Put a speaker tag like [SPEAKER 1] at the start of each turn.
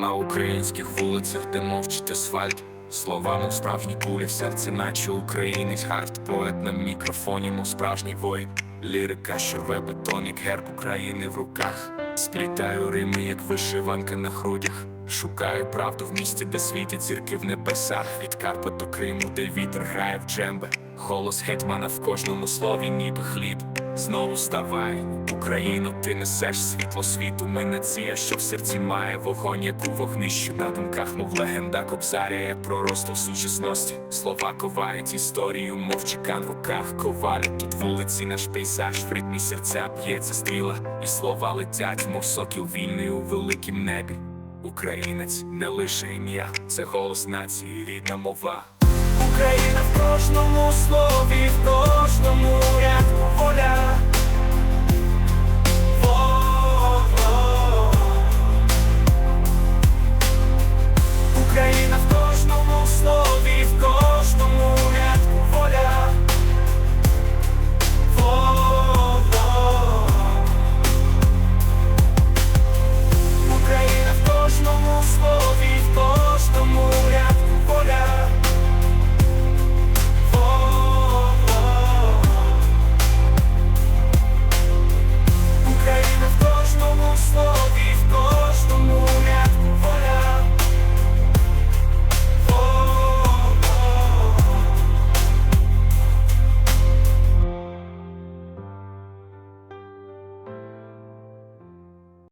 [SPEAKER 1] На українських вулицях, де мовчить асфальт, словами справжні кулі в серці, наче українець, хард поет на мікрофоні, мов справжній воїн. Лірика, що рве бетон, як герб України в руках. Сплітаю рими, як вишиванка на грудях. Шукаю правду в місті, де світять зірки в небесах. Від Карпат до Криму, де вітер грає в джембе. Голос гетьмана в кожному слові, ніби хліб. Знову вставай, Україно, ти несеш світло світу. Ми нація, що в серці має вогонь, як у вогнищу на думках, мов легенда Кобзарія про росту сучасності. Слова ковають історію, мов чекан в руках коваля. Тут вулиці наш пейзаж, в ритмі серця б'ється стріла, і слова летять, мов сокіл вільний у великім небі. Українець не лише ім'я, це голос нації, рідна мова. Україна в кожному слові,